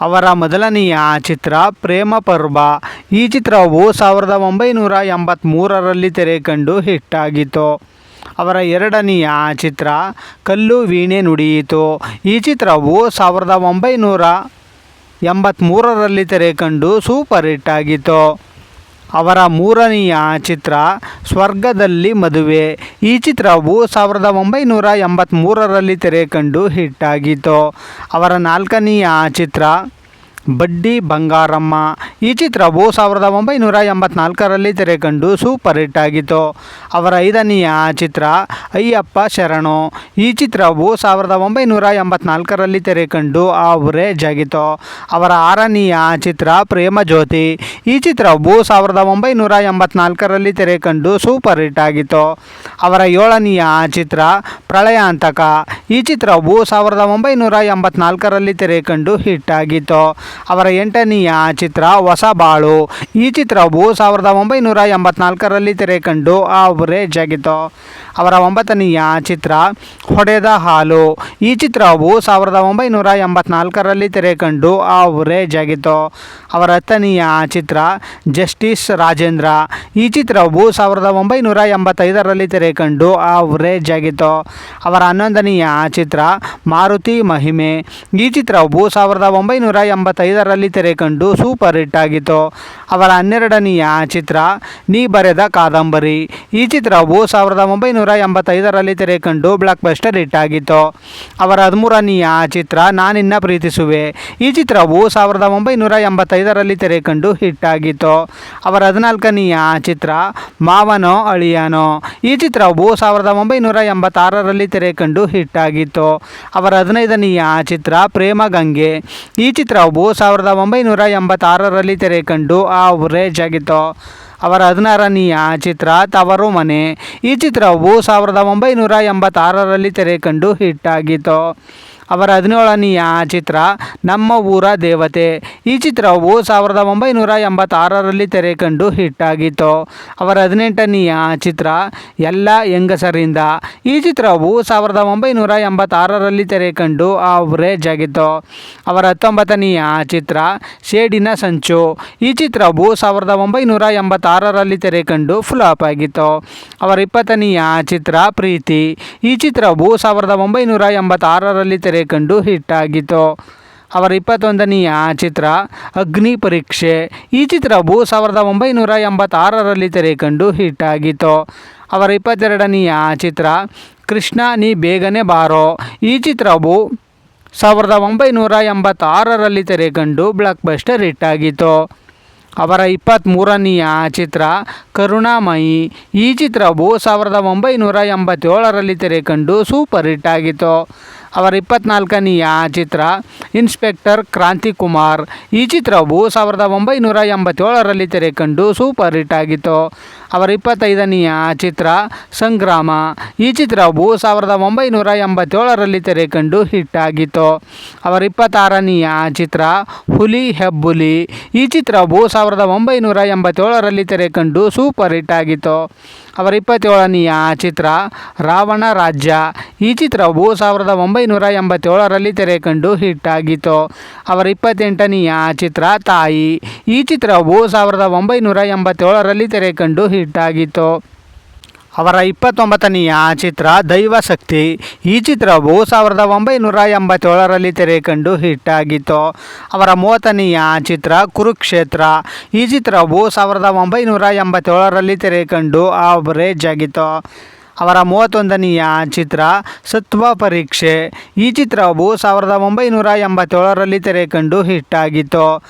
ಅವರ ಮೊದಲನೆಯ ಚಿತ್ರ ಪ್ರೇಮ ಪರ್ವ. ಈ ಚಿತ್ರವು ಸಾವಿರದ ಒಂಬೈನೂರ ಎಂಬತ್ತ್ಮೂರರಲ್ಲಿ ತೆರೆ ಕಂಡು ಹಿಟ್ಟಾಗಿತ್ತು. ಅವರ ಎರಡನೆಯ ಚಿತ್ರ ಕಲ್ಲು ವೀಣೆ ನುಡಿಯಿತು. ಈ ಚಿತ್ರವು ಸಾವಿರದ ಒಂಬೈನೂರ ಎಂಬತ್ತ್ಮೂರರಲ್ಲಿ ತೆರೆ ಕಂಡು ಸೂಪರ್ ಹಿಟ್ ಆಗಿತ್ತು. ಅವರ ಮೂರನೆಯ ಚಿತ್ರ ಸ್ವರ್ಗದಲ್ಲಿ ಮದುವೆ. ಈ ಚಿತ್ರವು ಸಾವಿರದ ಒಂಬೈನೂರ ಎಂಬತ್ತ್ಮೂರರಲ್ಲಿ ತೆರೆ ಕಂಡು ಹಿಟ್ಟಾಗಿತ್ತು ಅವರ ನಾಲ್ಕನೆಯ ಚಿತ್ರ ಬಡ್ಡಿ ಬಂಗಾರಮ್ಮ. ಈ ಚಿತ್ರವು ಸಾವಿರದ ಒಂಬೈನೂರ ಎಂಬತ್ನಾಲ್ಕರಲ್ಲಿ ತೆರೆಕಂಡು ಸೂಪರ್ ಹಿಟ್ ಆಗಿತ್ತು. ಅವರ ಐದನೆಯ ಚಿತ್ರ ಅಯ್ಯಪ್ಪ ಶರಣು. ಈ ಚಿತ್ರವು ಸಾವಿರದ ಒಂಬೈನೂರ ಎಂಬತ್ನಾಲ್ಕರಲ್ಲಿ ತೆರೆಕಂಡು ಆವರೇಜ್ ಆಗಿತ್ತು ಅವರ ಆರನೆಯ ಚಿತ್ರ ಪ್ರೇಮ ಜ್ಯೋತಿ. ಈ ಚಿತ್ರವು ಸಾವಿರದ ಒಂಬೈನೂರ ಎಂಬತ್ನಾಲ್ಕರಲ್ಲಿ ತೆರೆಕಂಡು ಸೂಪರ್ ಹಿಟ್ ಆಗಿತ್ತು. ಅವರ ಏಳನೆಯ ಚಿತ್ರ ಪ್ರಳಯಾಂತಕ. ಈ ಚಿತ್ರವು ಸಾವಿರದ ಒಂಬೈನೂರ ಎಂಬತ್ನಾಲ್ಕರಲ್ಲಿ ತೆರೆಕಂಡು ಹಿಟ್ ಆಗಿತ್ತು. ಅವರ ಎಂಟನೆಯ ಚಿತ್ರ ಹೊಸ ಬಾಳು. ಈ ಚಿತ್ರವು ಸಾವಿರದ ಒಂಬೈನೂರ ಎಂಬತ್ನಾಲ್ಕರಲ್ಲಿ ತೆರೆ ಕಂಡು ಆವರೇಜ್ ಆಗಿತ್ತು ಅವರ ಒಂಬತ್ತನೆಯ ಚಿತ್ರ ಹೊಡೆದ ಹಾಲು. ಈ ಚಿತ್ರವು ಸಾವಿರದ ಒಂಬೈನೂರ ಎಂಬತ್ನಾಲ್ಕರಲ್ಲಿ ತೆರೆ ಕಂಡು ಆವರೇಜ್ ಆಗಿತ್ತು ಅವರ ಹತ್ತನೆಯ ಚಿತ್ರ ಜಸ್ಟಿಸ್ ರಾಜೇಂದ್ರ. ಈ ಚಿತ್ರವು ಸಾವಿರದ ಒಂಬೈನೂರ ಎಂಬತ್ತೈದರಲ್ಲಿ ತೆರೆ ಕಂಡು ಆವರೇಜ್ ಆಗಿತ್ತು ಅವರ ಹನ್ನೊಂದನೆಯ ಚಿತ್ರ ಮಾರುತಿ ಮಹಿಮೆ. ಈ ಚಿತ್ರವು ಸಾವಿರದ ಒಂಬೈನೂರ ಎಂಬತ್ತೈದರಲ್ಲಿ ತೆರೆ ಕಂಡು ಸೂಪರ್ ಹಿಟ್ ಆಗಿತ್ತು. ಅವರ ಹನ್ನೆರಡನೆಯ ಚಿತ್ರ, ನೀ ಬರೆದ ಕಾದಂಬರಿ. ಈ ಚಿತ್ರವು ಸಾವಿರದ ಒಂಬೈನೂರ ಎಂಬತ್ತೈದರಲ್ಲಿ ತೆರೆ ಕಂಡು ಬ್ಲಾಕ್ ಬಸ್ಟರ್ ಹಿಟ್ ಆಗಿತ್ತು. ಅವರ ಹದಿಮೂರನೆಯ ಚಿತ್ರ ನಾನಿನ್ನ ಪ್ರೀತಿಸುವೆ. ಈ ಚಿತ್ರವು ಸಾವಿರದ ಒಂಬೈನೂರ ಎಂಬತ್ತೈದರಲ್ಲಿ ತೆರೆ ಕಂಡು ಹಿಟ್ ಆಗಿತ್ತು. ಅವರ ಹದಿನಾಲ್ಕನೆಯ ಚಿತ್ರ, ಮಾವನೋ ಅಳಿಯನೋ. ಈ ಚಿತ್ರವು ಸಾವಿರದ ಒಂಬೈನೂರ ಎಂಬತ್ತಾರರಲ್ಲಿ ತೆರೆ ಕಂಡು ಹಿಟ್ ಆಗಿತ್ತು. ಅವರ ಹದಿನೈದನೆಯ ಚಿತ್ರ, ಪ್ರೇಮ ಗಂಗೆ. ಈ ಚಿತ್ರವು ಸಾವಿರದ ಒಂಬೈನೂರ ಎಂಬತ್ತಾರರಲ್ಲಿ ತೆರೆ ಕಂಡು ಆವರೇಜ್ ಆಗಿತ್ತು ಅವರ ಹದಿನಾರನೆಯ ಚಿತ್ರ ತವರು ಮನೆ. ಈ ಚಿತ್ರವು ಸಾವಿರದ ಒಂಬೈನೂರ ಎಂಬತ್ತಾರರಲ್ಲಿ ತೆರೆ ಕಂಡು ಹಿಟ್ ಆಗಿತ್ತು. ಅವರ ಹದಿನೇಳನೆಯ ಚಿತ್ರ ನಮ್ಮ ಊರ ದೇವತೆ. ಈ ಚಿತ್ರವು ಸಾವಿರದ ಒಂಬೈನೂರ ಎಂಬತ್ತಾರರಲ್ಲಿ ತೆರೆ ಕಂಡು ಹಿಟ್ ಆಗಿತ್ತು ಅವರ ಹದಿನೆಂಟನೆಯ ಚಿತ್ರ ಎಲ್ಲ ಹೆಂಗಸರಿಂದ. ಈ ಚಿತ್ರವು ಸಾವಿರದ ಒಂಬೈನೂರ ಎಂಬತ್ತಾರರಲ್ಲಿ ತೆರೆ ಕಂಡು ಅವರೇಜ್ ಆಗಿತ್ತು ಅವರ ಹತ್ತೊಂಬತ್ತನೆಯ ಚಿತ್ರ ಶೇಡಿನ ಸಂಚು. ಈ ಚಿತ್ರವು ಸಾವಿರದ ಒಂಬೈನೂರ ಎಂಬತ್ತಾರರಲ್ಲಿ ತೆರೆ ಕಂಡು ಫ್ಲಾಪ್ ಆಗಿತ್ತು ಅವರ ಇಪ್ಪತ್ತನೆಯ ಚಿತ್ರ ಪ್ರೀತಿ. ಈ ಚಿತ್ರವು ಸಾವಿರದ ಒಂಬೈನೂರ ಎಂಬತ್ತಾರರಲ್ಲಿ ತೆರೆ ಕಂಡು ಹಿಟ್ಟಾಗಿತ್ತು. ಅವರ ಇಪ್ಪತ್ತೊಂದನೆಯ ಚಿತ್ರ, ಅಗ್ನಿ ಪರೀಕ್ಷೆ. ಈ ಚಿತ್ರವು ಸಾವಿರದ ಒಂಬೈನೂರ ಎಂಬತ್ತಾರರಲ್ಲಿ ತೆರೆ ಕಂಡು ಹಿಟ್ ಆಗಿತ್ತು ಅವರ ಇಪ್ಪತ್ತೆರಡನೆಯ ಚಿತ್ರ, ಕೃಷ್ಣ ನೀ ಬೇಗನೆ ಬಾರೋ. ಈ ಚಿತ್ರವು ಸಾವಿರದ ಒಂಬೈನೂರ ಎಂಬತ್ತಾರರಲ್ಲಿ ತೆರೆ ಕಂಡು ಬ್ಲಾಕ್ ಬಸ್ಟರ್ ಹಿಟ್ ಆಗಿತ್ತು ಅವರ ಇಪ್ಪತ್ತ್ಮೂರನೆಯ ಚಿತ್ರ, ಕರುಣಾಮಯಿ. ಈ ಚಿತ್ರವು ಸಾವಿರದ ಒಂಬೈನೂರ ಎಂಬತ್ತೇಳರಲ್ಲಿ ತೆರೆ ಕಂಡು ಸೂಪರ್ ಹಿಟ್ ಆಗಿತ್ತು ಅವರ ಇಪ್ಪತ್ನಾಲ್ಕನೆಯ ಚಿತ್ರ, ಇನ್ಸ್ಪೆಕ್ಟರ್ ಕ್ರಾಂತಿಕುಮಾರ್. ಈ ಚಿತ್ರವು ಸಾವಿರದ ಒಂಬೈನೂರ ಎಂಬತ್ತೇಳರಲ್ಲಿ ತೆರೆ ಕಂಡು ಸೂಪರ್ ಹಿಟ್ ಆಗಿತ್ತು. ಅವರ ಇಪ್ಪತ್ತೈದನೆಯ ಚಿತ್ರ, ಸಂಗ್ರಾಮ. ಈ ಚಿತ್ರವು ಸಾವಿರದ ಒಂಬೈನೂರ ಎಂಬತ್ತೇಳರಲ್ಲಿ ತೆರೆ ಕಂಡು ಹಿಟ್ ಆಗಿತ್ತು. ಅವರ ಇಪ್ಪತ್ತಾರನೆಯ ಚಿತ್ರ, ಹುಲಿ ಹೆಬ್ಬುಲಿ. ಈ ಚಿತ್ರವು ಸಾವಿರದ ಒಂಬೈನೂರ ಎಂಬತ್ತೇಳರಲ್ಲಿ ತೆರೆ ಕಂಡು ಸೂಪರ್ ಹಿಟ್ ಆಗಿತ್ತು. ಅವರ ಇಪ್ಪತ್ತೇಳನೆಯ ಚಿತ್ರ, ರಾವಣ ರಾಜ್ಯ. ಈ ಚಿತ್ರವು ಸಾವಿರದ ಒಂಬೈನೂರ ಎಂಬತ್ತೇಳರಲ್ಲಿ ತೆರೆ ಕಂಡು ಹಿಟ್ ಆಗಿತ್ತು. ಅವರ ಇಪ್ಪತ್ತೆಂಟನೆಯ ಚಿತ್ರ, ತಾಯಿ. ಈ ಚಿತ್ರವು ಸಾವಿರದ ಒಂಬೈನೂರ ಎಂಬತ್ತೇಳರಲ್ಲಿ ತೆರೆ ಕಂಡು ಹಿಟ್ ಆಗಿತ್ತು. ಅವರ ಇಪ್ಪತ್ತೊಂಬತ್ತನೆಯ ಚಿತ್ರ ದೈವಶಕ್ತಿ ಈ ಚಿತ್ರವು ಸಾವಿರದ ಒಂಬೈನೂರ ಎಂಬತ್ತೇಳರಲ್ಲಿ ತೆರೆ ಕಂಡು ಹಿಟ್ ಆಗಿತ್ತು. ಅವರ ಮೂವತ್ತನೆಯ ಚಿತ್ರ ಕುರುಕ್ಷೇತ್ರ. ಈ ಚಿತ್ರವು ಸಾವಿರದ ಒಂಬೈನೂರ ಎಂಬತ್ತೇಳರಲ್ಲಿ ತೆರೆ ಕಂಡು ಆವರೇಜ್ ಆಗಿತ್ತು. ಅವರ ಮೂವತ್ತೊಂದನೆಯ ಚಿತ್ರ ಸತ್ವ ಪರೀಕ್ಷೆ. ಈ ಚಿತ್ರವು ಸಾವಿರದ ಒಂಬೈನೂರ ಎಂಬತ್ತೇಳರಲ್ಲಿ ತೆರೆ ಕಂಡು ಹಿಟ್ ಆಗಿತ್ತು.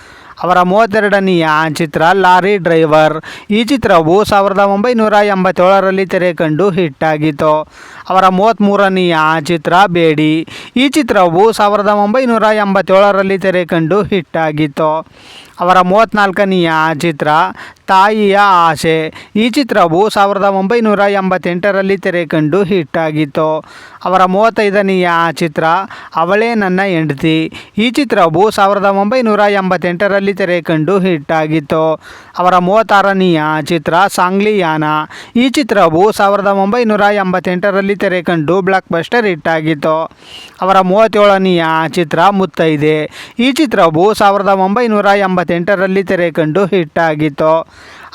ಅವರ ಮೂವತ್ತೆರಡನೆಯ ಚಿತ್ರ ಲಾರಿ ಡ್ರೈವರ್. ಈ ಚಿತ್ರವು ಸಾವಿರದ ಒಂಬೈನೂರ ಎಂಬತ್ತೇಳರಲ್ಲಿ ತೆರೆ ಕಂಡು ಹಿಟ್ಟಾಗಿತ್ತು. ಅವರ ಮೂವತ್ತ್ಮೂರನೆಯ ಚಿತ್ರ ಬೇಡಿ. ಈ ಚಿತ್ರವು ಸಾವಿರದ ಒಂಬೈನೂರ ಎಂಬತ್ತೇಳರಲ್ಲಿ ತೆರೆ ಕಂಡು ಹಿಟ್ಟಾಗಿತ್ತು. ಅವರ ಮೂವತ್ತ್ನಾಲ್ಕನೆಯ ಚಿತ್ರ ತಾಯಿಯ ಆಸೆ. ಈ ಚಿತ್ರವು ಸಾವಿರದ ಒಂಬೈನೂರ ಎಂಬತ್ತೆಂಟರಲ್ಲಿ ತೆರೆ ಕಂಡು ಹಿಟ್ಟಾಗಿತ್ತು ಅವರ ಮೂವತ್ತೈದನೆಯ ಚಿತ್ರ, ಅವಳೇ ನನ್ನ ಹೆಂಡತಿ ಈ ಚಿತ್ರವು ಸಾವಿರದ ಒಂಬೈನೂರ ಎಂಬತ್ತೆಂಟರಲ್ಲಿ ತೆರೆ ಕಂಡು ಹಿಟ್ಟಾಗಿತ್ತು ಅವರ ಮೂವತ್ತಾರನೆಯ ಚಿತ್ರ, ಸಾಂಗ್ಲಿಯಾನ ಈ ಚಿತ್ರವು ಸಾವಿರದ ಒಂಬೈನೂರ ಎಂಬತ್ತೆಂಟರಲ್ಲಿ ತೆರೆ ಕಂಡು ಬ್ಲಾಕ್ ಬಸ್ಟರ್ ಹಿಟ್ಟಾಗಿತ್ತು ಅವರ ಮೂವತ್ತೇಳನೆಯ ಚಿತ್ರ, ಮುತ್ತೈದೆ ಈ ಚಿತ್ರವು ಸಾವಿರದ ಒಂಬೈನೂರ ಎಂಬತ್ತೆಂಟರಲ್ಲಿ ತೆರೆ ಕಂಡು ಹಿಟ್ಟಾಗಿತ್ತು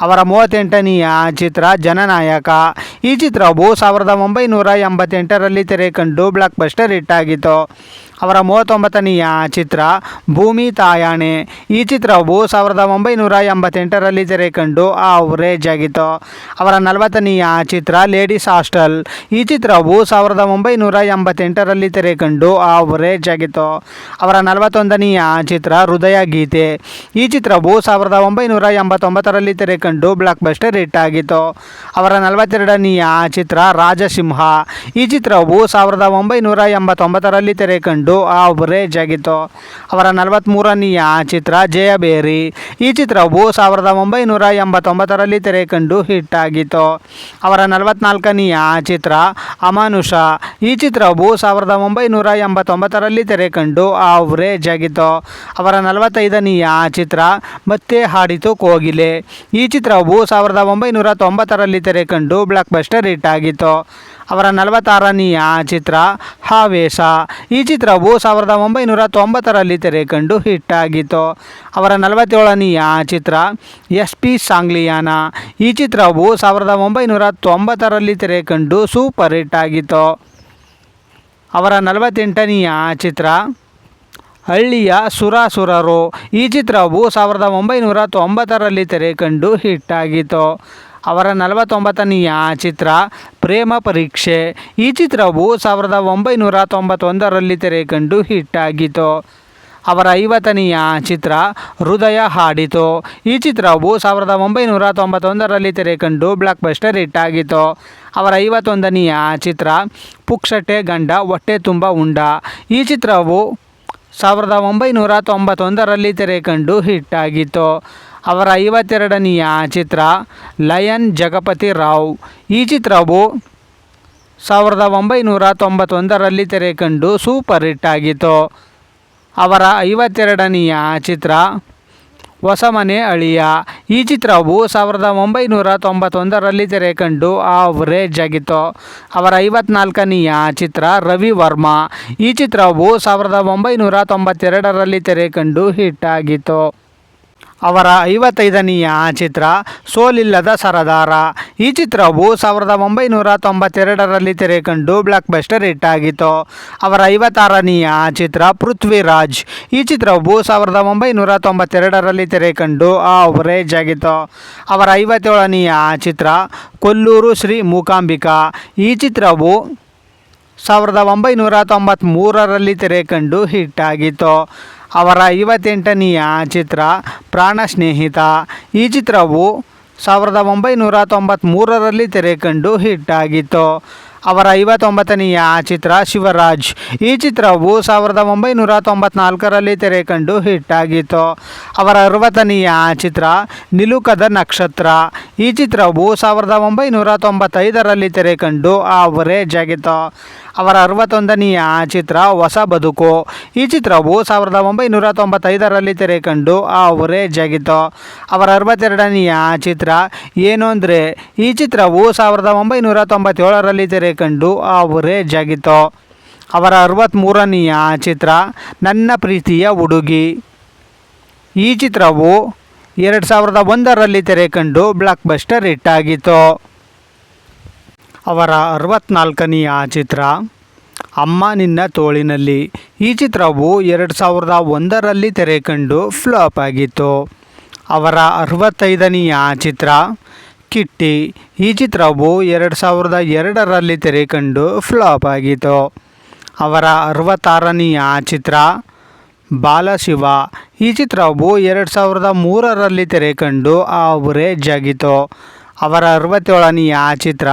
ಅವರ ಮೂವತ್ತೆಂಟನೆಯ ಚಿತ್ರ ಜನನಾಯಕ. ಈ ಚಿತ್ರವು ಸಾವಿರದ ಒಂಬೈನೂರ ಎಂಬತ್ತೆಂಟರಲ್ಲಿ ತೆರೆ ಕಂಡು ಬ್ಲಾಕ್ ಬಸ್ಟರ್ ಹಿಟ್ಟಾಗಿತ್ತು ಅವರ ಮೂವತ್ತೊಂಬತ್ತನೆಯ ಚಿತ್ರ ಭೂಮಿ ತಾಯಾಣೆ. ಈ ಚಿತ್ರವು ಸಾವಿರದ ಒಂಬೈನೂರ ಎಂಬತ್ತೆಂಟರಲ್ಲಿ ತೆರೆ ಕಂಡು ಆವ್ರೇಜ್ ಆಗಿತ್ತು ಅವರ ನಲವತ್ತನೆಯ ಚಿತ್ರ ಲೇಡೀಸ್ ಹಾಸ್ಟೆಲ್. ಈ ಚಿತ್ರವು ಸಾವಿರದ ಒಂಬೈನೂರ ಎಂಬತ್ತೆಂಟರಲ್ಲಿ ತೆರೆ ಕಂಡು ಆವ್ರೇಜ್ ಆಗಿತ್ತು ಅವರ ನಲವತ್ತೊಂದನೆಯ ಚಿತ್ರ ಹೃದಯ ಗೀತೆ. ಈ ಚಿತ್ರವು ಸಾವಿರದ ಒಂಬೈನೂರ ಎಂಬತ್ತೊಂಬತ್ತರಲ್ಲಿ ತೆರೆ ಕಂಡು ಬ್ಲಾಕ್ ಬಸ್ಟರ್ ಹಿಟ್ ಆಗಿತ್ತು ಅವರ ನಲವತ್ತೆರಡನೆಯ ಚಿತ್ರ ರಾಜಸಿಂಹ. ಈ ಚಿತ್ರವು ಸಾವಿರದ ಒಂಬೈನೂರ ಎಂಬತ್ತೊಂಬತ್ತರಲ್ಲಿ ತೆರೆ ಕಂಡು ಆವ್ರೇಜ್ ಆಗಿತ್ತು. ಅವರ ನಲವತ್ತ್ಮೂರನೆಯ ಚಿತ್ರ ಜಯಬೇರಿ ಈ ಚಿತ್ರವು ಸಾವಿರದ ಒಂಬೈನೂರ ಎಂಬತ್ತೊಂಬತ್ತರಲ್ಲಿ ತೆರೆ ಕಂಡು ಹಿಟ್ ಆಗಿತ್ತು. ಅವರ ನಲವತ್ನಾಲ್ಕನೆಯ ಚಿತ್ರ ಅಮಾನುಷ. ಈ ಚಿತ್ರವು ಸಾವಿರದ ಒಂಬೈನೂರ ಎಂಬತ್ತೊಂಬತ್ತರಲ್ಲಿ ತೆರೆ ಕಂಡು ಆವ್ರೇಜ್ ಆಗಿತ್ತು. ಅವರ ನಲವತ್ತೈದನೆಯ ಚಿತ್ರ ಮತ್ತೆ ಹಾಡಿತು ಕೋಗಿಲೆ. ಈ ಚಿತ್ರವು ಸಾವಿರದ ಒಂಬೈನೂರ ತೊಂಬತ್ತರಲ್ಲಿ ತೆರೆ ಕಂಡು ಬ್ಲಾಕ್ ಬಸ್ಟರ್ ಹಿಟ್ ಆಗಿತ್ತು. ಅವರ ನಲವತ್ತಾರನೆಯ ಚಿತ್ರ, ಹಾವೇಶ. ಈ ಚಿತ್ರವು ಸಾವಿರದ ಒಂಬೈನೂರ ತೊಂಬತ್ತರಲ್ಲಿ ತೆರೆ ಕಂಡು ಹಿಟ್ ಆಗಿತ್ತು. ಅವರ ನಲವತ್ತೇಳನೆಯ ಚಿತ್ರ, ಎಸ್ ಪಿ ಸಾಂಗ್ಲಿಯಾನ. ಈ ಚಿತ್ರವು ಸಾವಿರದ ಒಂಬೈನೂರ ತೊಂಬತ್ತರಲ್ಲಿ ತೆರೆ ಕಂಡು ಸೂಪರ್ ಹಿಟ್ ಆಗಿತ್ತು. ಅವರ ನಲವತ್ತೆಂಟನೆಯ ಚಿತ್ರ, ಹಳ್ಳಿಯ ಸುರಾಸುರರು. ಈ ಚಿತ್ರವು ಸಾವಿರದ ಒಂಬೈನೂರ ತೊಂಬತ್ತರಲ್ಲಿ ತೆರೆ ಕಂಡು ಹಿಟ್ ಆಗಿತ್ತು. ಅವರ ನಲವತ್ತೊಂಬತ್ತನೆಯ ಚಿತ್ರ ಪ್ರೇಮ ಪರೀಕ್ಷೆ. ಈ ಚಿತ್ರವು ಸಾವಿರದ ಒಂಬೈನೂರ ತೊಂಬತ್ತೊಂದರಲ್ಲಿ ತೆರೆ ಕಂಡು ಹಿಟ್ ಆಗಿತ್ತು. ಅವರ ಐವತ್ತನೆಯ ಚಿತ್ರ ಹೃದಯ ಹಾಡಿತು. ಈ ಚಿತ್ರವು ಸಾವಿರದ ಒಂಬೈನೂರ ತೊಂಬತ್ತೊಂದರಲ್ಲಿ ತೆರೆ ಕಂಡು ಬ್ಲಾಕ್ ಬಸ್ಟರ್ ಹಿಟ್ ಆಗಿತ್ತು. ಅವರ ಐವತ್ತೊಂದನೆಯ ಚಿತ್ರ ಪುಕ್ಷಟೆ ಗಂಡ ಹೊಟ್ಟೆ ತುಂಬ ಉಂಡ. ಈ ಚಿತ್ರವು ಸಾವಿರದ ಒಂಬೈನೂರ ತೊಂಬತ್ತೊಂದರಲ್ಲಿ ತೆರೆ ಕಂಡು ಹಿಟ್ ಆಗಿತ್ತು. ಅವರ ಐವತ್ತೆರಡನೆಯ ಚಿತ್ರ ಲಯನ್ ಜಗಪತಿ ರಾವ್. ಈ ಚಿತ್ರವು ಸಾವಿರದ ಒಂಬೈನೂರ ತೊಂಬತ್ತೊಂದರಲ್ಲಿ ತೆರೆ ಕಂಡು ಸೂಪರ್ ಹಿಟ್ ಆಗಿತ್ತು. ಅವರ ಐವತ್ತೆರಡನೆಯ ಚಿತ್ರ ಹೊಸಮನೆ ಅಳಿಯ. ಈ ಚಿತ್ರವು ಸಾವಿರದ ಒಂಬೈನೂರ ತೊಂಬತ್ತೊಂದರಲ್ಲಿ ತೆರೆ ಕಂಡು ಆವ್ರೇಜ್ ಆಗಿತ್ತು. ಅವರ ಐವತ್ನಾಲ್ಕನೆಯ ಚಿತ್ರ ರವಿ ವರ್ಮ. ಈ ಚಿತ್ರವು ಸಾವಿರದ ಒಂಬೈನೂರ ತೊಂಬತ್ತೆರಡರಲ್ಲಿ ತೆರೆ ಕಂಡು ಹಿಟ್ ಆಗಿತ್ತು. ಅವರ ಐವತ್ತೈದನೆಯ ಚಿತ್ರ ಸೋಲಿಲ್ಲದ ಸರದಾರ. ಈ ಚಿತ್ರವು ಸಾವಿರದ ಒಂಬೈನೂರ ತೊಂಬತ್ತೆರಡರಲ್ಲಿ ತೆರೆ ಕಂಡು ಬ್ಲಾಕ್ ಬಸ್ಟರ್ ಹಿಟ್ ಆಗಿತ್ತು ಅವರ ಐವತ್ತಾರನೆಯ ಚಿತ್ರ ಪೃಥ್ವಿರಾಜ್. ಈ ಚಿತ್ರವು ಸಾವಿರದ ಒಂಬೈನೂರ ತೊಂಬತ್ತೆರಡರಲ್ಲಿ ತೆರೆ ಕಂಡು ಆವ್ರೇಜ್ ಆಗಿತ್ತು. ಅವರ ಐವತ್ತೇಳನೆಯ ಚಿತ್ರ ಕೊಲ್ಲೂರು ಶ್ರೀ ಮೂಕಾಂಬಿಕಾ. ಈ ಚಿತ್ರವು ಸಾವಿರದ ಒಂಬೈನೂರ ತೊಂಬತ್ತ್ಮೂರರಲ್ಲಿ ತೆರೆ ಕಂಡು ಹಿಟ್ ಆಗಿತ್ತು ಅವರ ಐವತ್ತೆಂಟನೆಯ ಚಿತ್ರ ಪ್ರಾಣ ಸ್ನೇಹಿತ. ಈ ಚಿತ್ರವು ಸಾವಿರದ ಒಂಬೈನೂರ ತೊಂಬತ್ತ್ಮೂರರಲ್ಲಿ ತೆರೆ ಕಂಡು ಹಿಟ್ ಆಗಿತ್ತು. ಅವರ ಐವತ್ತೊಂಬತ್ತನೆಯ ಚಿತ್ರ ಶಿವರಾಜ್. ಈ ಚಿತ್ರವು ಸಾವಿರದ ಒಂಬೈನೂರ ತೊಂಬತ್ನಾಲ್ಕರಲ್ಲಿ ತೆರೆ ಕಂಡು ಹಿಟ್ ಆಗಿತ್ತು. ಅವರ ಅರವತ್ತನೆಯ ಚಿತ್ರ ನಿಲುಕದ ನಕ್ಷತ್ರ. ಈ ಚಿತ್ರವು ಸಾವಿರದ ಒಂಬೈನೂರ ತೊಂಬತ್ತೈದರಲ್ಲಿ ತೆರೆ ಕಂಡು ಆವರೇಜ್ ಆಗಿತ್ತು. ಅವರ ಅರವತ್ತೊಂದನೆಯ ಚಿತ್ರ ಹೊಸ ಬದುಕು. ಈ ಚಿತ್ರವು ಸಾವಿರದ ಒಂಬೈನೂರ ತೊಂಬತ್ತೈದರಲ್ಲಿ ತೆರೆ ಕಂಡು ಅವರೇಜ್ ಆಗಿತ್ತು ಅವರ ಅರವತ್ತೆರಡನೆಯ ಚಿತ್ರ ಏನು ಅಂದರೆ, ಈ ಚಿತ್ರವು ಸಾವಿರದ ಒಂಬೈನೂರ ತೊಂಬತ್ತೇಳರಲ್ಲಿ ತೆರೆ ಕಂಡು ಊರೇ ಆಗಿತ್ತು ಅವರ ಅರವತ್ತ್ಮೂರನೆಯ ಚಿತ್ರ, ನನ್ನ ಪ್ರೀತಿಯ ಹುಡುಗಿ. ಈ ಚಿತ್ರವು ಎರಡು ಸಾವಿರದ ಒಂದರಲ್ಲಿ ತೆರೆ ಕಂಡು ಬ್ಲಾಕ್ ಬಸ್ಟರ್ ಹಿಟ್ ಆಗಿತ್ತು. ಅವರ ಅರವತ್ನಾಲ್ಕನೆಯ ಚಿತ್ರ. ಅಮ್ಮ ನಿನ್ನ ತೋಳಿನಲ್ಲಿ. ಈ ಚಿತ್ರವು ಎರಡು ಸಾವಿರದ ಒಂದರಲ್ಲಿ ತೆರೆ ಕಂಡು ಫ್ಲಾಪ್ ಆಗಿತ್ತು. ಅವರ ಅರವತ್ತೈದನೆಯ ಚಿತ್ರ. ಕಿಟ್ಟಿ. ಈ ಚಿತ್ರವು ಎರಡು ಸಾವಿರದ ಎರಡರಲ್ಲಿ ತೆರೆ ಕಂಡು ಫ್ಲಾಪ್ ಆಗಿತ್ತು. ಅವರ ಅರವತ್ತಾರನೆಯ ಚಿತ್ರ. ಬಾಲಶಿವ. ಈ ಚಿತ್ರವು ಎರಡು ಸಾವಿರದ ಮೂರರಲ್ಲಿ ತೆರೆ ಕಂಡು ಆವರೇಜ್ ಆಗಿತ್ತು ಅವರ ಅರವತ್ತೇಳನೆಯ ಚಿತ್ರ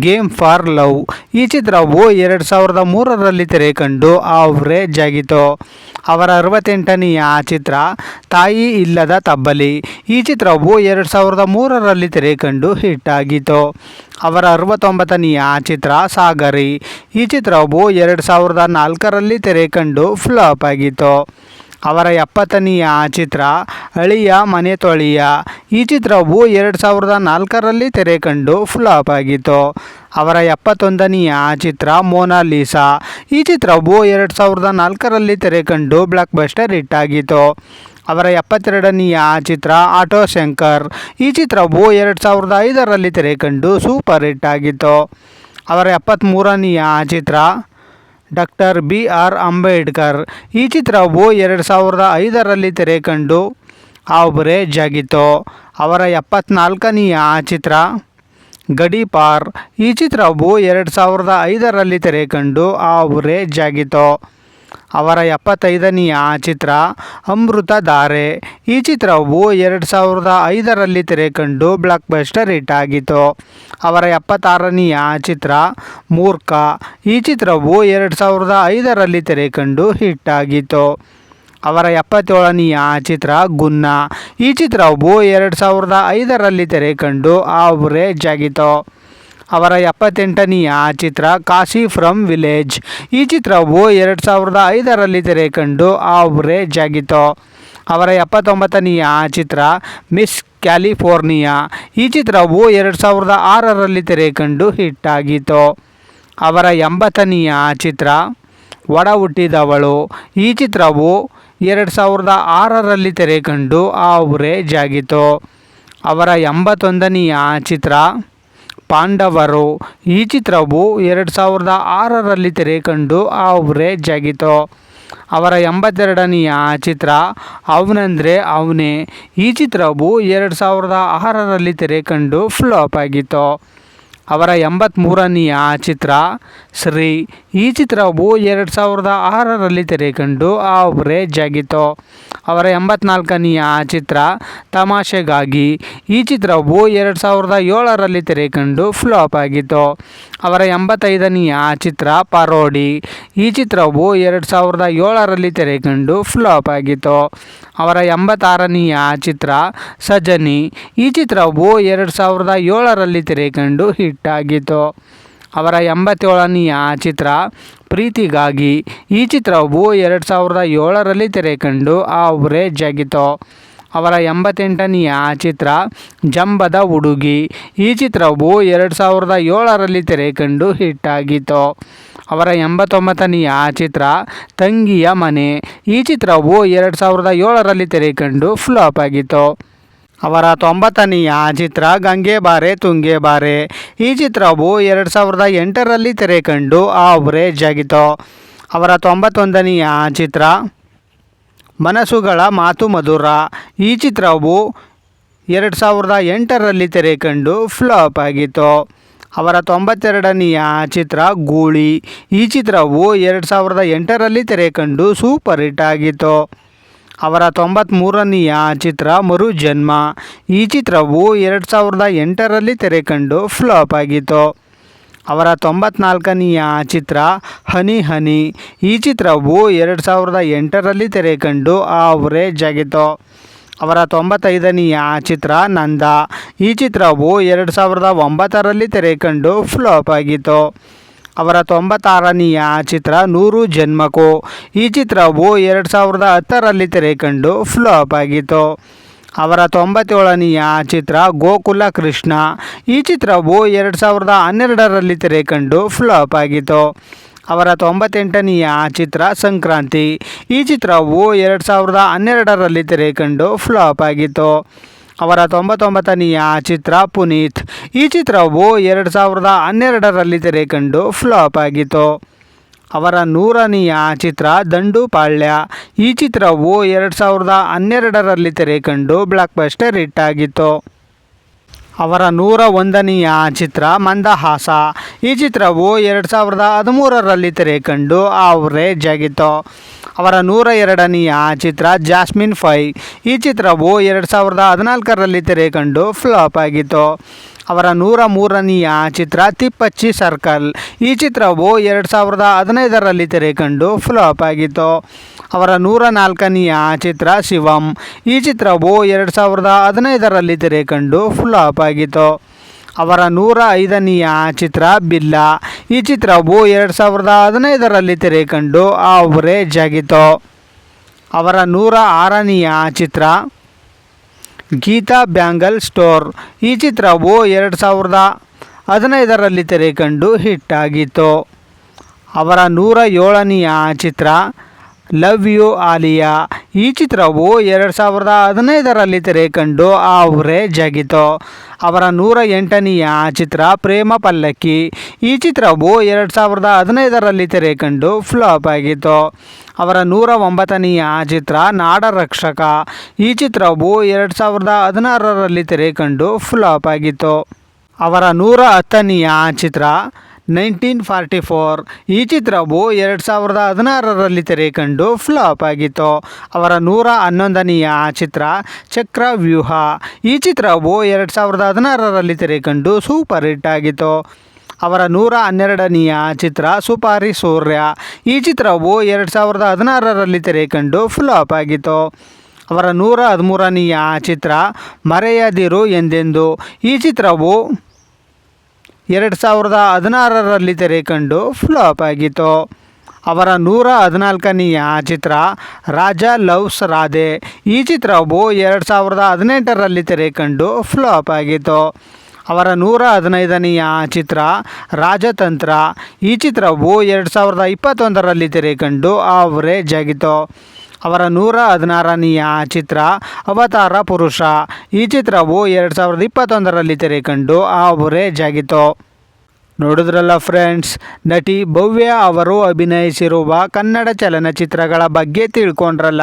ಗೇಮ್ ಫಾರ್ ಲವ್ ಈ ಚಿತ್ರವು ಎರಡು ಸಾವಿರದ ಮೂರರಲ್ಲಿ ತೆರೆ ಕಂಡು ಆವರೇಜ್ ಆಗಿತ್ತು. ಅವರ ಅರವತ್ತೆಂಟನೆಯ ಚಿತ್ರ, ತಾಯಿ ಇಲ್ಲದ ತಬ್ಬಲಿ. ಈ ಚಿತ್ರವು ಎರಡು ಸಾವಿರದ ಮೂರರಲ್ಲಿ ತೆರೆ ಕಂಡು ಹಿಟ್ ಆಗಿತ್ತು. ಅವರ ಅರವತ್ತೊಂಬತ್ತನೆಯ ಚಿತ್ರ ಸಾಗರಿ ಈ ಚಿತ್ರವು ಎರಡು ಸಾವಿರದ ನಾಲ್ಕರಲ್ಲಿ ತೆರೆ ಕಂಡು ಫ್ಲಾಪ್ ಆಗಿತ್ತು. ಅವರ ಎಪ್ಪತ್ತನೆಯ ಚಿತ್ರ ಅಳಿಯ ಮನೆ ತೊಳೆಯ. ಈ ಚಿತ್ರವು ಎರಡು ಸಾವಿರದ ನಾಲ್ಕರಲ್ಲಿ ತೆರೆ ಕಂಡು ಫ್ಲಾಪ್ ಆಗಿತ್ತು. ಅವರ ಎಪ್ಪತ್ತೊಂದನೆಯ ಚಿತ್ರ ಮೋನಾಲಿಸಾ ಈ ಚಿತ್ರವು ಎರಡು ಸಾವಿರದ ನಾಲ್ಕರಲ್ಲಿ ತೆರೆ ಕಂಡು ಬ್ಲಾಕ್ ಬಸ್ಟರ್ ಹಿಟ್ ಆಗಿತ್ತು. ಅವರ ಎಪ್ಪತ್ತೆರಡನೆಯ ಚಿತ್ರ ಆಟೋ ಶಂಕರ್. ಈ ಚಿತ್ರವು ಎರಡು ಸಾವಿರದ ಐದರಲ್ಲಿ ತೆರೆ ಕಂಡು ಸೂಪರ್ ಹಿಟ್ ಆಗಿತ್ತು. ಅವರ ಎಪ್ಪತ್ತ್ಮೂರನೆಯ ಚಿತ್ರ ಡಾಕ್ಟರ್ ಬಿ ಆರ್ ಅಂಬೇಡ್ಕರ್. ಈ ಚಿತ್ರವು ಎರಡು ಸಾವಿರದ ಐದರಲ್ಲಿ ತೆರೆ ಕಂಡು ಆವರೇಜ್ ಆಗಿತ್ತು ಅವರ ಎಪ್ಪತ್ನಾಲ್ಕನೆಯ ಚಿತ್ರ ಗಡಿಪಾರ್ ಈ ಚಿತ್ರವು ಎರಡು ಸಾವಿರದ ಐದರಲ್ಲಿ ತೆರೆ ಕಂಡು ಆವರೇಜ್ ಆಗಿತ್ತು ಅವರ ಎಪ್ಪತ್ತೈದನೆಯ ಚಿತ್ರ ಅಮೃತಧಾರೆ. ಈ ಚಿತ್ರವು ಎರಡು ಸಾವಿರದ ಐದರಲ್ಲಿ ತೆರೆ ಕಂಡು ಬ್ಲಾಕ್ ಬಸ್ಟರ್ ಹಿಟ್ ಆಗಿತ್ತು. ಅವರ ಎಪ್ಪತ್ತಾರನೆಯ ಚಿತ್ರ ಮೂರ್ಖ. ಈ ಚಿತ್ರವು ಎರಡು ಸಾವಿರದ ಐದರಲ್ಲಿ ತೆರೆ ಕಂಡು ಹಿಟ್ ಆಗಿತ್ತು. ಅವರ ಎಪ್ಪತ್ತೇಳನೆಯ ಚಿತ್ರ ಗುನ್ನ. ಈ ಚಿತ್ರವು ಎರಡು ಸಾವಿರದ ಐದರಲ್ಲಿ ತೆರೆ ಕಂಡು ಆವರೇಜ್ ಆಗಿತ್ತು. ಅವರ ಎಪ್ಪತ್ತೆಂಟನೆಯ ಚಿತ್ರ ಕಾಶಿ ಫ್ರಮ್ ವಿಲೇಜ್. ಈ ಚಿತ್ರವು ಎರಡು ಸಾವಿರದ ಐದರಲ್ಲಿ ತೆರೆ ಕಂಡು ಆವ್ರೇಜ್ ಆಗಿತ್ತು. ಅವರ ಎಪ್ಪತ್ತೊಂಬತ್ತನೆಯ ಚಿತ್ರ ಮಿಸ್ ಕ್ಯಾಲಿಫೋರ್ನಿಯಾ. ಈ ಚಿತ್ರವು ಎರಡು ಸಾವಿರದ ಆರರಲ್ಲಿ ತೆರೆ ಕಂಡು ಹಿಟ್ ಆಗಿತ್ತು. ಅವರ ಎಂಬತ್ತನೆಯ ಚಿತ್ರ ಒಡ ಹುಟ್ಟಿದವಳು ಈ ಚಿತ್ರವು ಎರಡು ಸಾವಿರದ ಆರರಲ್ಲಿ ತೆರೆ ಕಂಡು ಆವ್ರೇಜ್ ಆಗಿತ್ತು. ಅವರ ಎಂಬತ್ತೊಂದನೆಯ ಚಿತ್ರ ಪಾಂಡವರು ಈ ಚಿತ್ರವು ಎರಡು ಸಾವಿರದ ಆರರಲ್ಲಿ ತೆರೆ ಕಂಡು ಆವರೇಜ್ ಆಗಿತ್ತು ಅವರ ಎಂಬತ್ತೆರಡನೆಯ ಚಿತ್ರ ಅವನಂದರೆ ಅವನೇ. ಈ ಚಿತ್ರವು ಎರಡು ಸಾವಿರದ ಆರರಲ್ಲಿ ತೆರೆ ಕಂಡು ಫ್ಲಾಪ್ ಆಗಿತ್ತು. ಅವರ ಎಂಬತ್ತ್ಮೂರನೆಯ ಚಿತ್ರ. ಶ್ರೀ ಈ ಚಿತ್ರವು ಎರಡು ಸಾವಿರದ ಆರರಲ್ಲಿ ತೆರೆಕಂಡು ಆವರೇಜ್ ಆಗಿತ್ತು ಅವರ ಎಂಬತ್ನಾಲ್ಕನೆಯ ಚಿತ್ರ ತಮಾಷೆಗಾಗಿ ಈ ಚಿತ್ರವು ಎರಡು ಸಾವಿರದ ಏಳರಲ್ಲಿ ತೆರೆ ಕಂಡು ಫ್ಲಾಪ್ ಆಗಿತ್ತು. ಅವರ ಎಂಬತ್ತೈದನೆಯ ಚಿತ್ರ ಪರೋಡಿ ಈ ಚಿತ್ರವು ಎರಡು ಸಾವಿರದ ಏಳರಲ್ಲಿ ತೆರೆಕಂಡು ಫ್ಲಾಪ್ ಆಗಿತ್ತು. ಅವರ ಎಂಬತ್ತಾರನೆಯ ಚಿತ್ರ ಸಜನಿ. ಈ ಚಿತ್ರವು ಎರಡು ಸಾವಿರದ ಏಳರಲ್ಲಿ ತೆರೆ ಕಂಡು ಹಿಟ್ ಆಗಿತ್ತು ಅವರ ಎಂಬತ್ತೇಳನೆಯ ಚಿತ್ರ ಪ್ರೀತಿಗಾಗಿ ಈ ಚಿತ್ರವು ಎರಡು ಸಾವಿರದ ಏಳರಲ್ಲಿ ತೆರೆ ಕಂಡು ಆವರೇಜ್ ಆಗಿತ್ತು. ಅವರ ಎಂಬತ್ತೆಂಟನೆಯ ಚಿತ್ರ ಜಂಬದ ಹುಡುಗಿ ಈ ಚಿತ್ರವು ಎರಡು ಸಾವಿರದ ಏಳರಲ್ಲಿ ಹಿಟ್ ಆಗಿತ್ತು. ಅವರ ಎಂಬತ್ತೊಂಬತ್ತನೆಯ ಚಿತ್ರ ತಂಗಿಯ ಮನೆ. ಈ ಚಿತ್ರವು ಎರಡು ಸಾವಿರದ ಏಳರಲ್ಲಿ ತೆರೆ ಕಂಡು ಫ್ಲಾಪ್ ಆಗಿತ್ತು. ಅವರ ತೊಂಬತ್ತನೆಯ ಚಿತ್ರ ಗಂಗೆ ಬಾರೆ ತುಂಗೆ ಬಾರೆ. ಈ ಚಿತ್ರವು ಎರಡು ಸಾವಿರದ ಎಂಟರಲ್ಲಿ ತೆರೆ ಕಂಡು ಆವರೇಜ್ ಆಗಿತ್ತು ಅವರ ತೊಂಬತ್ತೊಂದನೆಯ ಚಿತ್ರ ಮನಸ್ಸುಗಳ ಮಾತು ಮಧುರ. ಈ ಚಿತ್ರವು ಎರಡು ಸಾವಿರದ ಎಂಟರಲ್ಲಿ ತೆರೆ ಕಂಡು ಫ್ಲಾಪ್ ಆಗಿತ್ತು. ಅವರ ತೊಂಬತ್ತೆರಡನೆಯ ಚಿತ್ರ ಗೂಳಿ. ಈ ಚಿತ್ರವು ಎರಡು ಸಾವಿರದ ಎಂಟರಲ್ಲಿ ತೆರೆ ಕಂಡು ಸೂಪರ್ ಹಿಟ್ ಆಗಿತ್ತು. ಅವರ ತೊಂಬತ್ತ್ಮೂರನೆಯ ಚಿತ್ರ ಮರುಜನ್ಮ. ಈ ಚಿತ್ರವು ಎರಡು ಸಾವಿರದ ಎಂಟರಲ್ಲಿ ತೆರೆ ಕಂಡು ಫ್ಲಾಪ್ ಆಗಿತ್ತು. ಅವರ ತೊಂಬತ್ನಾಲ್ಕನೆಯ ಚಿತ್ರ ಹನಿ ಹನಿ. ಈ ಚಿತ್ರವು ಎರಡು ಸಾವಿರದ ಎಂಟರಲ್ಲಿ ತೆರೆ ಕಂಡು ಆವರೇಜ್ ಆಗಿತ್ತು. ಅವರ ತೊಂಬತ್ತೈದನೆಯ ಚಿತ್ರ ನಂದ. ಈ ಚಿತ್ರವು ಎರಡು ಸಾವಿರದ ಒಂಬತ್ತರಲ್ಲಿ ತೆರೆ ಕಂಡು ಫ್ಲಾಪ್ ಆಗಿತ್ತು. ಅವರ ತೊಂಬತ್ತಾರನೆಯ ಚಿತ್ರ ನೂರು ಜನ್ಮಕೋ ಈ ಚಿತ್ರವು ಎರಡು ಸಾವಿರದ ಹತ್ತರಲ್ಲಿ ತೆರೆಕಂಡು ಫ್ಲಾಪ್ ಆಗಿತ್ತು. ಅವರ ತೊಂಬತ್ತೇಳನೆಯ ಚಿತ್ರ ಗೋಕುಲ ಕೃಷ್ಣ. ಈ ಚಿತ್ರವು ಎರಡು ಸಾವಿರದ ಹನ್ನೆರಡರಲ್ಲಿ ತೆರೆಕಂಡು ಫ್ಲಾಪ್ ಆಗಿತ್ತು. ಅವರ ತೊಂಬತ್ತೆಂಟನೆಯ ಚಿತ್ರ ಸಂಕ್ರಾಂತಿ. ಈ ಚಿತ್ರವು ಎರಡು ಸಾವಿರದ ಹನ್ನೆರಡರಲ್ಲಿ ತೆರೆಕಂಡು ಫ್ಲಾಪ್ ಆಗಿತ್ತು. ಅವರ ತೊಂಬತ್ತೊಂಬತ್ತನೆಯ ಚಿತ್ರ ಪುನೀತ್. ಈ ಚಿತ್ರವು ಎರಡು ಸಾವಿರದ ಹನ್ನೆರಡರಲ್ಲಿ ತೆರೆ ಕಂಡು ಫ್ಲಾಪ್ ಆಗಿತ್ತು. ಅವರ ನೂರನೆಯ ಚಿತ್ರ ದಂಡುಪಾಳ್ಯ ಈ ಚಿತ್ರವು ಎರಡು ಸಾವಿರದ ಹನ್ನೆರಡರಲ್ಲಿ ತೆರೆ ಕಂಡು ಬ್ಲಾಕ್ ಬಸ್ಟರ್ ಹಿಟ್ ಆಗಿತ್ತು. ಅವರ ನೂರ ಒಂದನೆಯ ಚಿತ್ರ ಮಂದಹಾಸ. ಈ ಚಿತ್ರವು ಎರಡು ಸಾವಿರದ ಹದಿಮೂರರಲ್ಲಿ ತೆರೆ ಕಂಡು ಅವರೇ ಆಗಿತ್ತು ಅವರ ನೂರ ಎರಡನೆಯ ಚಿತ್ರ ಜಾಸ್ಮಿನ್ ಫೈ. ಈ ಚಿತ್ರವು ಎರಡು ಸಾವಿರದ ಹದಿನಾಲ್ಕರಲ್ಲಿ ತೆರೆ ಕಂಡು ಫ್ಲಾಪ್ ಆಗಿತ್ತು. ಅವರ ನೂರ ಮೂರನೆಯ ಚಿತ್ರ ತಿಪ್ಪಚ್ಚಿ ಸರ್ಕಲ್. ಈ ಚಿತ್ರವು ಎರಡು ಸಾವಿರದ ಹದಿನೈದರಲ್ಲಿ ತೆರೆ ಕಂಡು ಫ್ಲಾಪ್ ಆಗಿತ್ತು. ಅವರ ನೂರ ನಾಲ್ಕನೆಯ ಚಿತ್ರ ಶಿವಂ. ಈ ಚಿತ್ರವು ಎರಡು ಸಾವಿರದ ಹದಿನೈದರಲ್ಲಿ ತೆರೆ ಕಂಡು ಫ್ಲಾಪ್ ಆಗಿತ್ತು. ಅವರ ನೂರ ಐದನೆಯ ಚಿತ್ರ ಬಿಲ್ಲ. ಈ ಚಿತ್ರವು ಎರಡು ಸಾವಿರದ ಹದಿನೈದರಲ್ಲಿ ತೆರೆ ಕಂಡು ಆವರೇಜ್ ಆಗಿತ್ತು. ಅವರ ನೂರ ಆರನೆಯ ಚಿತ್ರ ಗೀತಾ ಬ್ಯಾಂಗಲ್ ಸ್ಟೋರ್. ಈ ಚಿತ್ರವು ಎರಡು ಸಾವಿರದ ಹದಿನೈದರಲ್ಲಿ ತೆರೆ ಕಂಡು ಹಿಟ್ ಆಗಿತ್ತು. ಅವರ ನೂರ ಏಳನೆಯ ಚಿತ್ರ ಲವ್ ಯು ಆಲಿಯಾ ಈ ಚಿತ್ರವು ಎರಡು ಸಾವಿರದ ಹದಿನೈದರಲ್ಲಿ ತೆರೆ ಕಂಡು ಅವರೇ ಜಗಿತು. ಅವರ ನೂರ ಎಂಟನೆಯ ಚಿತ್ರ ಪ್ರೇಮ ಪಲ್ಲಕ್ಕಿ. ಈ ಚಿತ್ರವು ಎರಡು ಸಾವಿರದ ಹದಿನೈದರಲ್ಲಿ ತೆರೆ ಕಂಡು ಫ್ಲಾಪ್ ಆಗಿತ್ತು. ಅವರ ನೂರ ಒಂಬತ್ತನೆಯ ಚಿತ್ರ ನಾಡರಕ್ಷಕ. ಈ ಚಿತ್ರವು ಎರಡು ಸಾವಿರದ ಹದಿನಾರರಲ್ಲಿ ತೆರೆ ಕಂಡು ಫ್ಲಾಪ್ ಆಗಿತ್ತು. ಅವರ ನೂರ ಹತ್ತನೆಯ ಚಿತ್ರ ನೈನ್ಟೀನ್ ಫಾರ್ಟಿ ಫೋರ್ ಈ ಚಿತ್ರವು ಎರಡು ಸಾವಿರದ ಹದಿನಾರರಲ್ಲಿ ತೆರೆ ಕಂಡು ಫ್ಲಾಪ್ ಆಗಿತ್ತು. ಅವರ ನೂರ ಹನ್ನೊಂದನೆಯ ಚಿತ್ರ ಚಕ್ರವ್ಯೂಹ. ಈ ಚಿತ್ರವು ಎರಡು ಸಾವಿರದ ಹದಿನಾರರಲ್ಲಿ ತೆರೆ ಕಂಡು ಸೂಪರ್ ಹಿಟ್ ಆಗಿತ್ತು. ಅವರ ನೂರ ಹನ್ನೆರಡನೆಯ ಚಿತ್ರ ಸುಪಾರಿ ಸೂರ್ಯ. ಈ ಚಿತ್ರವು ಎರಡು ಸಾವಿರದ ಹದಿನಾರರಲ್ಲಿ ತೆರೆ ಕಂಡು ಫ್ಲಾಪ್ ಆಗಿತ್ತು. ಅವರ ನೂರ ಹದಿಮೂರನೆಯ ಚಿತ್ರ ಮರೆಯದಿರು ಎಂದೆಂದು. ಈ ಚಿತ್ರವು ಎರಡು ಸಾವಿರದ ಹದಿನಾರರಲ್ಲಿ ತೆರೆ ಕಂಡು ಫ್ಲಾಪ್ ಆಗಿತ್ತು. ಅವರ ನೂರ ಹದಿನಾಲ್ಕನೆಯ ಚಿತ್ರ ರಾಜ ಲವ್ಸ್ ರಾಧೆ. ಈ ಚಿತ್ರವು ಎರಡು ಸಾವಿರದ ಹದಿನೆಂಟರಲ್ಲಿ ತೆರೆ ಕಂಡು ಫ್ಲಾಪ್ ಆಗಿತ್ತು. ಅವರ ನೂರ ಹದಿನೈದನೆಯ ಚಿತ್ರ ರಾಜತಂತ್ರ. ಈ ಚಿತ್ರವು ಎರಡು ಸಾವಿರದ ಇಪ್ಪತ್ತೊಂದರಲ್ಲಿ ತೆರೆ ಕಂಡು ಆವರೇಜ್ ಆಗಿತ್ತು. ಅವರ ನೂರ ಹದಿನಾರನೆಯ ಚಿತ್ರ ಅವತಾರ ಪುರುಷ. ಈ ಚಿತ್ರವು ಎರಡು ಸಾವಿರದ ಇಪ್ಪತ್ತೊಂದರಲ್ಲಿ ತೆರೆ ಕಂಡು ಆವ್ರೇಜ್ ಆಗಿತ್ತು ನೋಡಿದ್ರಲ್ಲ ಫ್ರೆಂಡ್ಸ್ ನಟಿ ಭವ್ಯ ಅವರು ಅಭಿನಯಿಸಿರುವ ಕನ್ನಡ ಚಲನಚಿತ್ರಗಳ ಬಗ್ಗೆ ತಿಳ್ಕೊಂಡ್ರಲ್ಲ.